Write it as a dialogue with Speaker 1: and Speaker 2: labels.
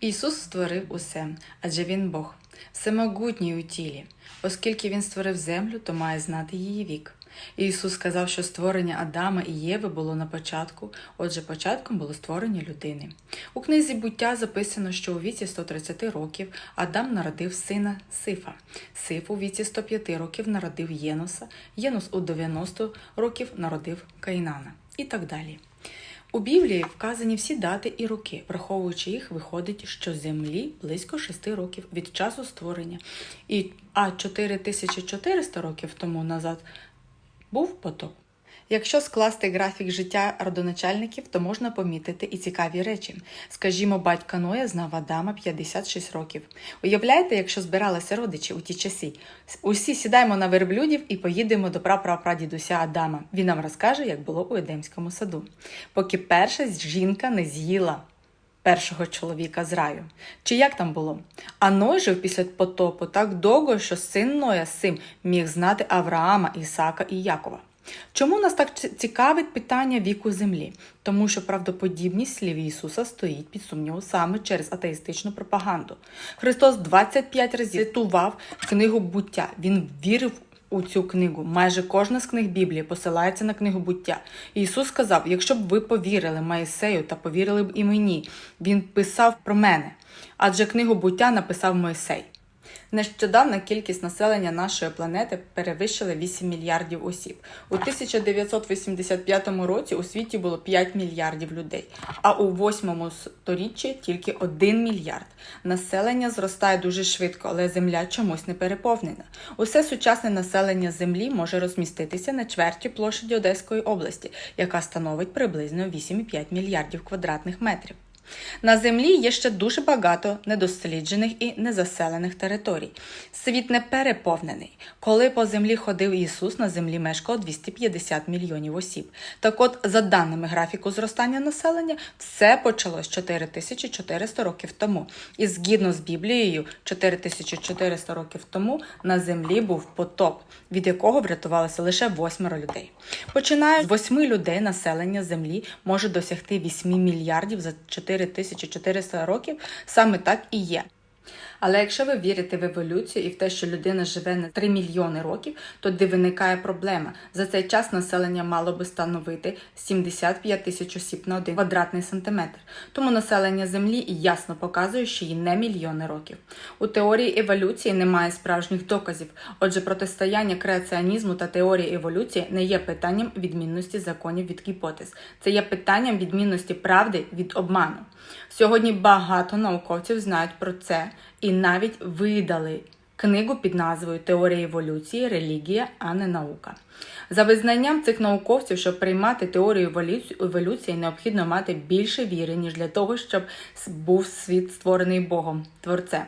Speaker 1: Ісус створив усе, адже Він Бог, всемогутній у тілі. Оскільки Він створив землю, то має знати її вік. Ісус сказав, що створення Адама і Єви було на початку, отже, початком було створення людини. У книзі буття записано, що у віці 130 років Адам народив сина Сифа. Сиф у віці 105 років народив Єноса, Єнос у 90 років народив Каїнана і так далі. У Біблії вказані всі дати і роки, враховуючи їх, виходить, що землі близько 6 років від часу створення, і а 4400 років тому назад був потоп. Якщо скласти графік життя родоначальників, то можна помітити і цікаві речі. Скажімо, батька Ноя знав Адама 56 років. Уявляєте, якщо збиралися родичі у ті часи? Усі сідаємо на верблюдів і поїдемо до прапрапрадідуся Адама. Він нам розкаже, як було у Едемському саду. Поки перша жінка не з'їла першого чоловіка з раю. Чи як там було? А Ной жив після потопу так довго, що син Ноя Сим міг знати Авраама, Ісака і Якова. Чому нас так цікавить питання віку землі? Тому що правдоподібність слів Ісуса стоїть під сумнівом саме через атеїстичну пропаганду. Христос 25 разів цитував книгу буття. Він вірив у цю книгу. Майже кожна з книг Біблії посилається на книгу буття. Ісус сказав: якщо б ви повірили Моїсею та повірили б і мені, він писав про мене. Адже книгу буття написав Мойсей. Нещодавна кількість населення нашої планети перевищила 8 мільярдів осіб. У 1985 році у світі було 5 мільярдів людей, а у 8 сторіччі тільки 1 мільярд. Населення зростає дуже швидко, але земля чомусь не переповнена. Усе сучасне населення землі може розміститися на чверті площаді Одеської області, яка становить приблизно 8,5 мільярдів квадратних метрів. На землі є ще дуже багато недосліджених і незаселених територій. Світ не переповнений. Коли по землі ходив Ісус, на землі мешкало 250 мільйонів осіб. Так от, за даними графіку зростання населення, все почалось 4400 років тому. І згідно з Біблією, 4400 років тому на землі був потоп, від якого врятувалося лише восьмеро людей. Починаючи з восьми людей, населення землі може досягти 8 мільярдів за 4400 років. Саме так і є. Але якщо ви вірите в еволюцію і в те, що людина живе на 3 мільйони років, то де виникає проблема. За цей час населення мало би становити 75 тисяч осіб на один квадратний сантиметр. Тому населення Землі ясно показує, що їй не мільйони років. У теорії еволюції немає справжніх доказів. Отже, протистояння креаціонізму та теорії еволюції не є питанням відмінності законів від гіпотез. Це є питанням відмінності правди від обману. Сьогодні багато науковців знають про це і навіть видали книгу під назвою Теорія еволюції, релігія, а не наука. За визнанням цих науковців, щоб приймати теорію еволюції, необхідно мати більше віри, ніж для того, щоб був світ створений Богом, творцем.